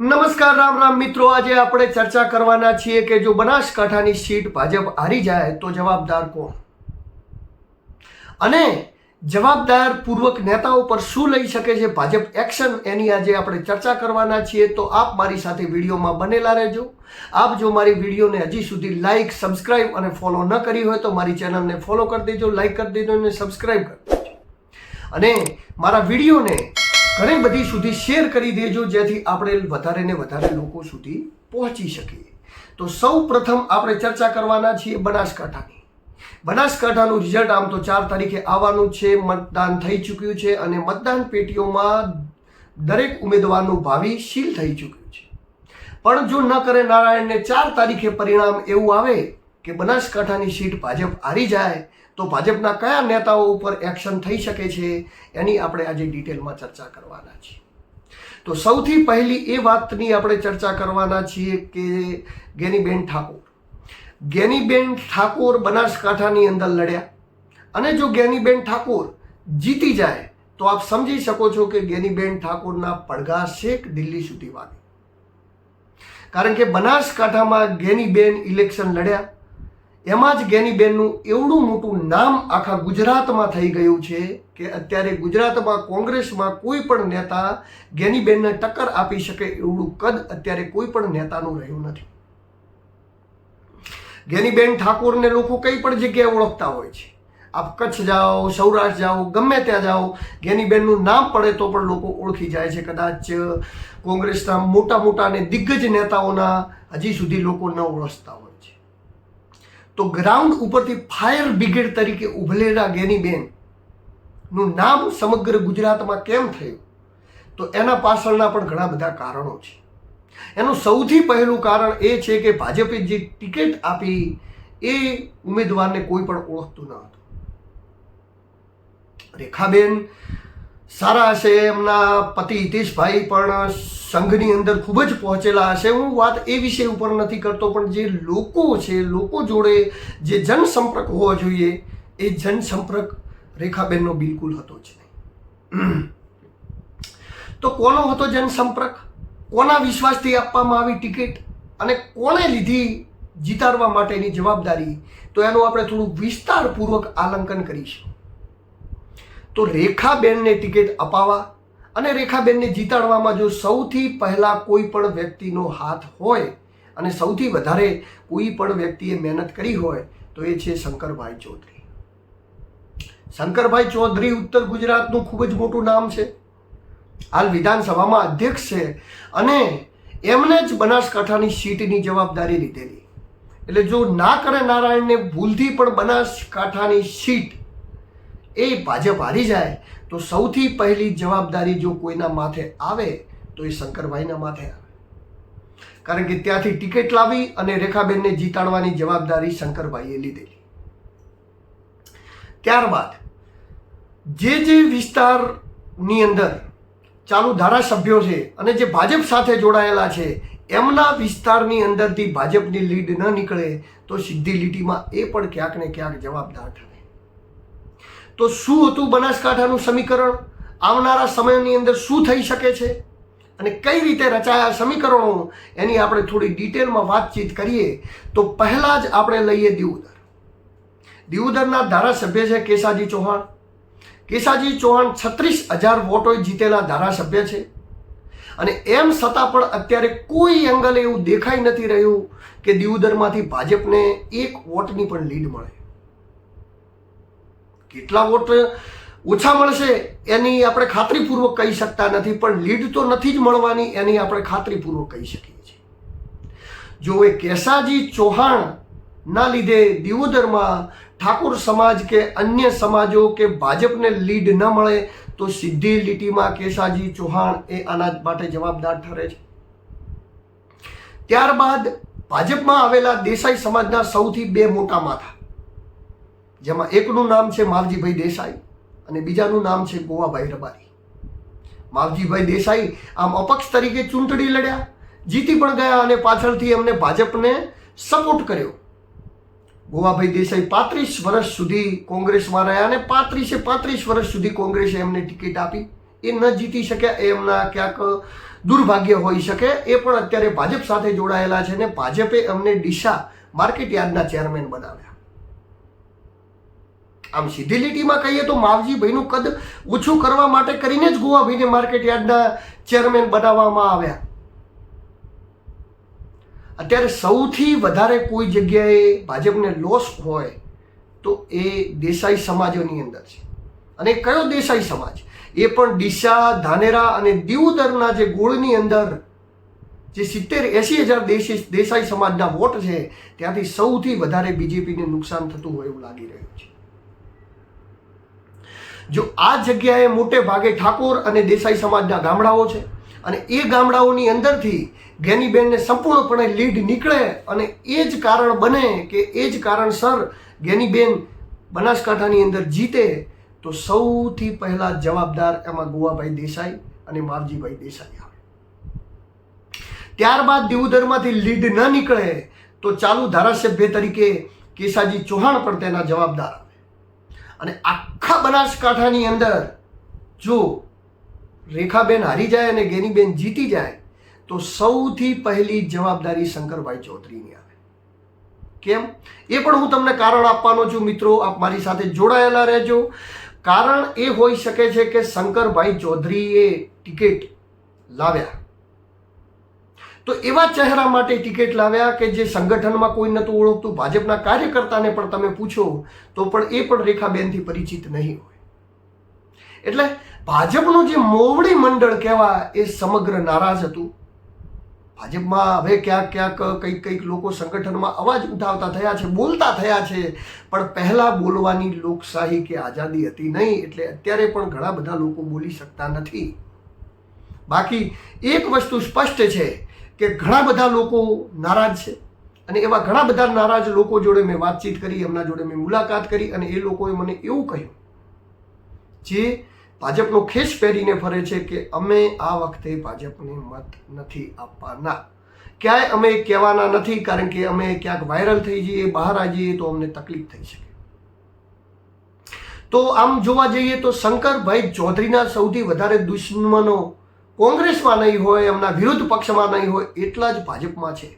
નમસ્કાર, રામ રામ. મિત્રો, આજે આપણે ચર્ચા કરવાના છીએ કે જો બનાસકાંઠાની સીટ ભાજપ હારી જાય તો જવાબદાર કોણ? અને જવાબદાર પૂર્વક નેતાઓ પર શું લઈ શકે છે ભાજપ એક્શન? એની આજે આપણે ચર્ચા કરવાના છીએ. તો આપ મારી સાથે વિડીયોમાં બનેલા રહેજો. આપ જો મારી વિડીયોને હજી સુધી લાઈક, સબસ્ક્રાઇબ અને ફોલો ન કરી હોય તો મારી ચેનલને ફોલો કરી દેજો લાઇક કરી દેજો અને સબસ્ક્રાઇબ કરી દેજો. અને મારા વિડીયોને ઘણી બધી સુધી શેર કરી દેજો જેથી આપણે વધારે ને વધારે લોકો સુધી પહોંચી શકીએ. તો સૌ પ્રથમ આપણે ચર્ચા કરવાના છીએ બનાસકાંઠાની. બનાસકાંઠાનું રિઝલ્ટ આમ તો ચાર તારીખે આવવાનું છે, મતદાન થઈ ચૂક્યું છે અને મતદાન પેટીઓમાં દરેક ઉમેદવારનું ભાવિ સીલ થઈ ચૂક્યું છે. પણ જો ન કરે નારાયણને ચાર તારીખે પરિણામ એવું આવે કે બનાસકાંઠાની સીટ ભાજપ હારી જાય તો ભાજપના કયા નેતાઓ ઉપર એક્શન થઈ શકે છે, એની આપણે આજે ડિટેલમાં ચર્ચા કરવાના છીએ. તો સૌથી પહેલી એ વાતની આપણે ચર્ચા કરવાના છીએ કે ગેનીબેન ઠાકોર. ગેનીબેન ઠાકોર બનાસકાંઠાની અંદર લડ્યા. અને જો ગેનીબેન ઠાકોર જીતી જાય, તો આપ સમજી શકો છો કે ગેનીબેન ઠાકોરના પડઘા શેક દિલ્હી સુધી વાગે. કારણ કે બનાસકાંઠામાં ગેનીબેન ઇલેક્શન લડ્યા. એમાં જ ગેનીબેનનું એવડું મોટું નામ આખા ગુજરાતમાં થઈ ગયું છે કે અત્યારે ગુજરાતમાં કોંગ્રેસમાં કોઈ પણ નેતા ગેનીબેનને ટક્કર આપી શકે એવડું કદ અત્યારે કોઈ પણ નેતાનું રહ્યું નથી. ગેનીબેન ઠાકોરને લોકો કઈ પણ જગ્યાએ ઓળખતા હોય છે. આપ કચ્છ જાઓ, સૌરાષ્ટ્ર જાઓ, ગમે ત્યાં જાઓ, ગેનીબેનનું નામ પડે તો પણ લોકો ઓળખી જાય છે. કદાચ કોંગ્રેસના મોટા મોટા અને દિગ્ગજ નેતાઓના હજી સુધી લોકો ન ઓળખતા હોય. તો ગ્રાઉન્ડ ઉપરથી ફાયર બ્રિગેડ તરીકે ઉભલેલા ગેનીબેનનું નામ સમગ્ર ગુજરાતમાં કેમ થયું? તો એના પાછળના પણ ઘણા બધા કારણો છે. એનું સૌથી પહેલું કારણ એ છે કે ભાજપે જે ટિકિટ આપી એ ઉમેદવારને કોઈ પણ ઓળખતું ન હતું. રેખાબેન સારા હશે એમના પતિ હિતેશભાઈ પણ સંઘની અંદર ખૂબ જ પહોંચેલા હશે. હું વાત એ વિષય ઉપર નથી કરતો, પણ જે લોકો છે, લોકો જોડે જે જનસંપર્ક હોવો જોઈએ, એ જનસંપર્ક રેખાબેનનો બિલકુલ હતો જ નહીં. તો કોનો હતો જનસંપર્ક? કોના વિશ્વાસથી આપવામાં આવી ટિકિટ? અને કોણે લીધી જીતાડવા માટેની જવાબદારી? તો એનું આપણે થોડું વિસ્તારપૂર્વક આલંકન કરીશું. તો રેખાબેનને ટિકિટ અપાવવા અને રેખાબેનને જીતાડવામાં જો સૌથી પહેલાં કોઈ પણ વ્યક્તિનો હાથ હોય અને સૌથી વધારે કોઈ પણ વ્યક્તિએ મહેનત કરી હોય, તો એ છે શંકરભાઈ ચૌધરી. શંકરભાઈ ચૌધરી ઉત્તર ગુજરાતનું ખૂબ જ મોટું નામ છે. હાલ વિધાનસભામાં અધ્યક્ષ છે અને એમને જ બનાસકાંઠાની સીટની જવાબદારી લીધેલી. એટલે જો ના કરે નારાયણને ભૂલથી પણ બનાસકાંઠાની સીટ એ ભાજપ હારી જાય, તો સૌથી પહેલી જવાબદારી જો કોઈના માથે આવે, તો એ શંકરભાઈના માથે આવે. કારણ કે ત્યાંથી ટિકિટ લાવી અને રેખાબેનને જીતાડવાની જવાબદારી શંકરભાઈએ લીધેલી. ત્યારબાદ, જે જે વિસ્તારની અંદર ચાલુ ધારાસભ્યો છે અને જે ભાજપ સાથે જોડાયેલા છે, એમના વિસ્તારની અંદરથી ભાજપની લીડ ન નીકળે, તો સીધી લીટીમાં એ પણ ક્યાંક ને ક્યાંક જવાબદાર ઠરે. તો શું હતું બનાસકાંઠાનું સમીકરણ? આવનારા સમયની અંદર શું થઈ શકે છે? અને કઈ રીતે રચાયા સમીકરણો? એની આપણે થોડી ડિટેલમાં વાતચીત કરીએ. તો પહેલાં જ આપણે લઈએ દિયોદર દિયોદરના ધારાસભ્ય છે કેસાજી ચૌહાણ. કેસાજી ચૌહાણ છત્રીસ હજાર વોટો જીતેલા ધારાસભ્ય છે. અને એમ છતાં પણ અત્યારે કોઈ એંગલે એવું દેખાઈ નથી રહ્યું કે દિયોદરમાંથી ભાજપને એક વોટની પણ લીડ મળે. કેટલા વોટ ઓછા મળશે એની આપણે ખાતરીપૂર્વક કહી શકતા નથી, પણ લીડ તો નથી જ મળવાની એની આપણે ખાતરીપૂર્વક કહી શકીએ છીએ. જો એ કેસાજી ચૌહાણના લીધે દિયોદરમાં ઠાકોર સમાજ કે અન્ય સમાજો કે ભાજપને લીડ ન મળે, તો સીધી લીટીમાં કેસાજી ચૌહાણ એ આના માટે જવાબદાર ઠરે છે. ત્યારબાદ ભાજપમાં આવેલા દેસાઈ સમાજના સૌથી બે મોટા માથા. જેમાં એકનું નામ છે માવજીભાઈ દેસાઈ અને બીજાનું નામ છે ગોવાભાઈ રબારી. માવજીભાઈ દેસાઈ આમ અપક્ષ તરીકે ચૂંટણી લડ્યા, જીતી પણ ગયા અને પાછળથી એમને ભાજપને સપોર્ટ કર્યો. ગોવાભાઈ દેસાઈ પાંત્રીસ વર્ષ સુધી કોંગ્રેસમાં રહ્યા અને પાંત્રીસે પાંત્રીસ વર્ષ સુધી કોંગ્રેસે એમને ટિકિટ આપી. એ ન જીતી શક્યા, એ એમના ક્યાંક દુર્ભાગ્ય હોઈ શકે. એ પણ અત્યારે ભાજપ સાથે જોડાયેલા છે ને ભાજપે એમને ડીસા માર્કેટ યાર્ડના ચેરમેન બનાવ્યા. આમ સીધી લીટીમાં કહીએ તો માવજીભાઈનું કદ ઓછું કરવા માટે કરીને જ ગોવાભાઈને માર્કેટ યાર્ડના ચેરમેન બનાવવામાં આવ્યા. અત્યારે સૌથી વધારે કોઈ જગ્યાએ ભાજપને લોસ હોય તો એ દેસાઈ સમાજોની અંદર છે. અને કયો દેસાઈ સમાજ? એ પણ ડીસા, ધાનેરા અને દીવદરના જે ગોળની અંદર જે સિત્તેર, એસી હજાર દેશી, દેસાઈ સમાજના વોટ છે, ત્યાંથી સૌથી વધારે બીજેપીને નુકસાન થતું હોય એવું લાગી રહ્યું છે. જો આ જગ્યાએ મોટે ભાગે ઠાકોર અને દેસાઈ સમાજના ગામડાઓ છે અને એ ગામડાઓની અંદરથી ગેનીબેનને સંપૂર્ણપણે લીડ નીકળે અને એ જ કારણ બને કે એ જ કારણસર ગેનીબેન બનાસકાંઠાની અંદર જીતે, તો સૌથી પહેલા જવાબદાર એમાં ગોવાભાઈ દેસાઈ અને માવજીભાઈ દેસાઈ આવે. ત્યારબાદ દેવુદરમાંથી લીડ ન નીકળે, તો ચાલુ ધારાસભ્ય તરીકે કેસાજી ચૌહાણ પણ તેના જવાબદાર અને આખા બનાસકાંઠાની અંદર જો રેખાબેન હારી જાય અને ગેનીબેન જીતી જાય, તો સૌથી પહેલી જવાબદારી શંકરભાઈ ચૌધરીની આવે. કેમ? એ પણ હું તમને કારણ આપવાનો છું, મિત્રો. આપ મારી સાથે જોડાયેલા રહેજો. કારણ એ હોઈ શકે છે કે શંકરભાઈ ચૌધરીએ ટિકિટ લાવ્યા. તો એવા ચહેરા માટે ટિકિટ લાવ્યા કે જે સંગઠનમાં કોઈ નહોતું ઓળખતું, ભાજપના કાર્યકર્તાને પણ તમે પૂછો, તો પણ એ પણ રેખાબેનથી પરિચિત નહીં હોય. એટલે ભાજપનું જે મોવડી મંડળ કહેવા એ સમગ્ર નારાજ હતું. ભાજપમાં હવે ક્યાંક ક્યાંક કંઈક કંઈક લોકો સંગઠનમાં અવાજ ઉઠાવતા થયા છે, બોલતા થયા છે, પણ પહેલાં બોલવાની લોકશાહી કે આઝાદી હતી નહીં, એટલે અત્યારે પણ ઘણા બધા લોકો બોલી શકતા નથી. બાકી એક વસ્તુ સ્પષ્ટ છે કે ઘણા બધા લોકો નારાજ છે. અને એવા ઘણા બધા નારાજ લોકો જોડે મેં વાતચીત કરી, એમના જોડે મેં મુલાકાત કરી અને એ લોકોએ મને એવું કહ્યું જે ભાજપનો ખેસ પહેરીને ફરે છે કે અમે આ વખતે ભાજપને મત નથી આપવાના. ક્યાંય અમે કહેવાના નથી કારણ કે અમે ક્યાંક વાયરલ થઈ જઈએ, બહાર આવી જઈએ તો અમને તકલીફ થઈ શકે. તો આમ જોવા જઈએ તો શંકરભાઈ ચૌધરીના સૌથી વધારે દુશ્મનો કોંગ્રેસમાં નહીં હોય, એમના વિરુદ્ધ પક્ષમાં નહીં હોય, એટલા જ ભાજપમાં છે.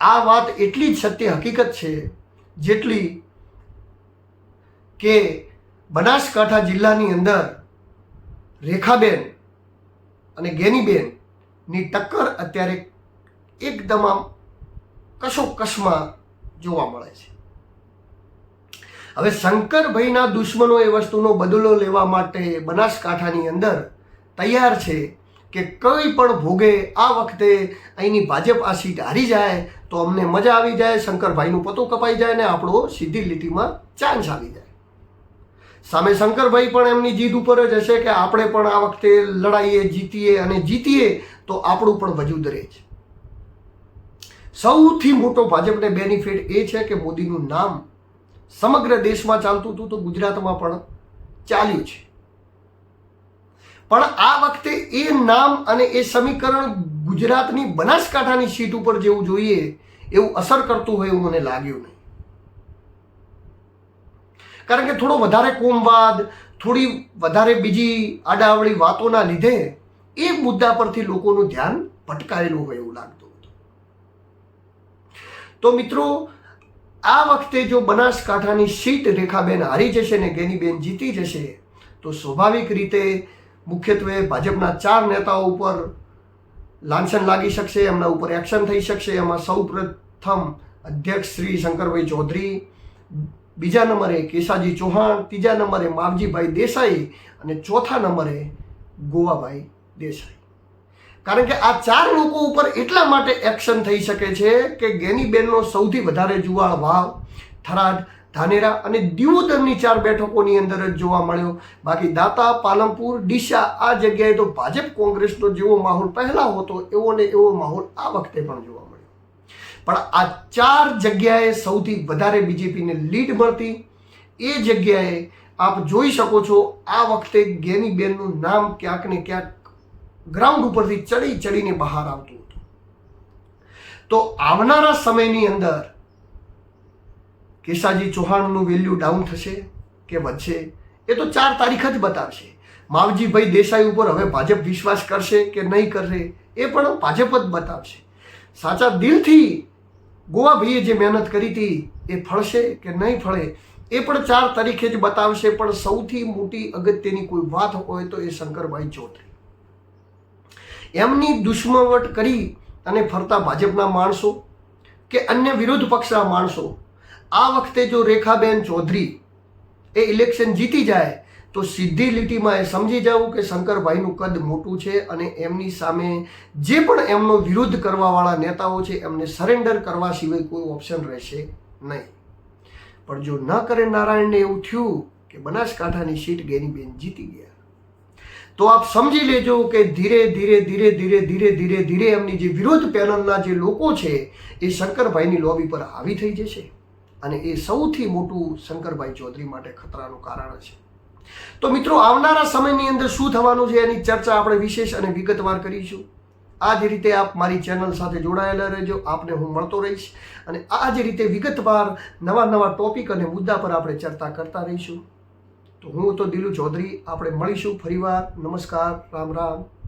આ વાત એટલી જ સત્ય હકીકત છે, જેટલી કે બનાસકાંઠા જિલ્લાની અંદર રેખાબેન અને ગેનીબેનની ટક્કર અત્યારે એકદમ આમ કશોકશમાં જોવા મળે છે. હવે શંકરભાઈના દુશ્મનો એ વસ્તુનો બદલો લેવા માટે બનાસકાંઠાની અંદર તૈયાર છે કે કંઈ પણ ભોગે આ વખતે અહીંની ભાજપ આ સીટ હારી જાય તો અમને મજા આવી જાય, શંકરભાઈનું પતું કપાઈ જાય ને આપણો સીધી લીટીમાં ચાન્સ આવી જાય. સામે શંકરભાઈ પણ એમની જીદ ઉપર જ હશે કે આપણે પણ આ વખતે લડાઈએ, જીતીએ અને જીતીએ તો આપણું પણ વજૂદ રહે છે. સૌથી મોટો ભાજપને બેનિફિટ એ છે કે મોદીનું નામ સમગ્ર દેશમાં ચાલતું હતું તો ગુજરાતમાં પણ ચાલ્યું છે. પણ આ વખતે એ નામ અને એ સમીકરણ ગુજરાતની બનાસકાંઠાની સીટ ઉપર જેવું જોઈએ, એવું અસર કરતું હોય એવું મને લાગ્યું નહીં. કારણ કે થોડો વધારે કોમવાદ, થોડી વધારે બીજી આડાવડી વાતોના લીધે એ મુદ્દા પરથી લોકોનું ધ્યાન ભટકાયેલું હોય એવું લાગતું હતું. તો મિત્રો, આ વખતે જો બનાસકાંઠાની સીટ રેખાબેન હારી જશે ને ગેનીબેન જીતી જશે, તો સ્વાભાવિક રીતે મુખ્યત્વે ભાજપના ચાર નેતાઓ ઉપર લાંછન લાગી શકશે, એમના ઉપર એક્શન થઈ શકશે. એમાં સૌ પ્રથમ અધ્યક્ષ શ્રી શંકરભાઈ ચૌધરી, બીજા નંબરે કેશાજી ચૌહાણ, ત્રીજા નંબરે માવજીભાઈ દેસાઈ અને ચોથા નંબરે ગોવાભાઈ દેસાઈ. કારણ કે આ ચાર લોકો ઉપર એટલા માટે એક્શન થઈ શકે છે કે ગેનીબેનનો સૌથી વધારે જુવાળ વાવ થરાદ ધાનેરા અને દિયોદરની ચાર બેઠકોની અંદર જ જોવા મળ્યો. બાકી દાતા પાલમપુર ડીસા, આ જગ્યાએ તો ભાજપ કોંગ્રેસનો જેવો માહોલ પહેલાં હતો, એવો ને એવો માહોલ આ વખતે પણ જોવા મળ્યો. પણ આ ચાર જગ્યાએ સૌથી વધારે બીજેપીને લીડ મળતી. એ જગ્યાએ આપ જોઈ શકો છો, આ વખતે ગેનીબેનનું નામ ક્યાંક ને ક્યાંક ગ્રાઉન્ડ ઉપરથી ચડી ચડીને બહાર આવતું હતું. તો આવનારા સમયની અંદર કેસાજી ચૌહાણનું વેલ્યુ ડાઉન થશે કે વધશે, એ તો ચાર તારીખ જ બતાવશે. માવજીભાઈ દેસાઈ ઉપર હવે ભાજપ વિશ્વાસ કરશે કે નહીં કરશે, એ પણ ભાજપ જ બતાવશે. સાચા દિલથી ગોવાભાઈએ જે મહેનત કરી હતી, એ ફળશે કે નહીં ફળે, એ પણ ચાર તારીખે જ બતાવશે, પણ સૌથી મોટી અગત્યની કોઈ વાત હોય તો એ શંકરભાઈ ચૌધરી. એમની દુશ્મવટ કરી અને ફરતા ભાજપના માણસો કે અન્ય વિરોધ પક્ષના માણસો આ વખતે જો રેખાબેન ચૌધરી એ ઇલેક્શન જીતી જાય, તો સીધી લીટીમાં એ સમજી જવું કે શંકરભાઈનું કદ મોટું છે અને એમની સામે જે પણ એમનો વિરોધ કરવાવાળા નેતાઓ છે, એમને સરેન્ડર કરવા સિવાય કોઈ ઓપ્શન રહેશે નહીં. પણ જો ન કરે નારાયણને એવું થયું કે બનાસકાંઠાની સીટ ગેનીબેન જીતી ગયા, તો આપ સમજી લેજો કે ધીરે ધીરે ધીરે ધીરે ધીરે ધીરે ધીરે એમની જે વિરોધ પેનલના જે લોકો છે, એ શંકરભાઈની લોબી પર હાવી થઈ જશે. અને એ સૌથી મોટું શંકરભાઈ ચૌધરી માટે ખતરાનું કારણ છે. તો મિત્રો, આવનારા સમયની અંદર શું થવાનું છે એની ચર્ચા આપણે વિશેષ અને વિગતવાર કરીશું. આ જ રીતે આપ મારી ચેનલ સાથે જોડાયેલા રહેજો. આપને હું મળતો રહીશ અને આ જ રીતે વિગતવાર નવા નવા ટોપિક અને મુદ્દા પર આપણે ચર્ચા કરતા રહીશું. તો હું તો દિલુ ચૌધરી, આપણે મળીશું ફરીવાર. નમસ્કાર, રામ રામ.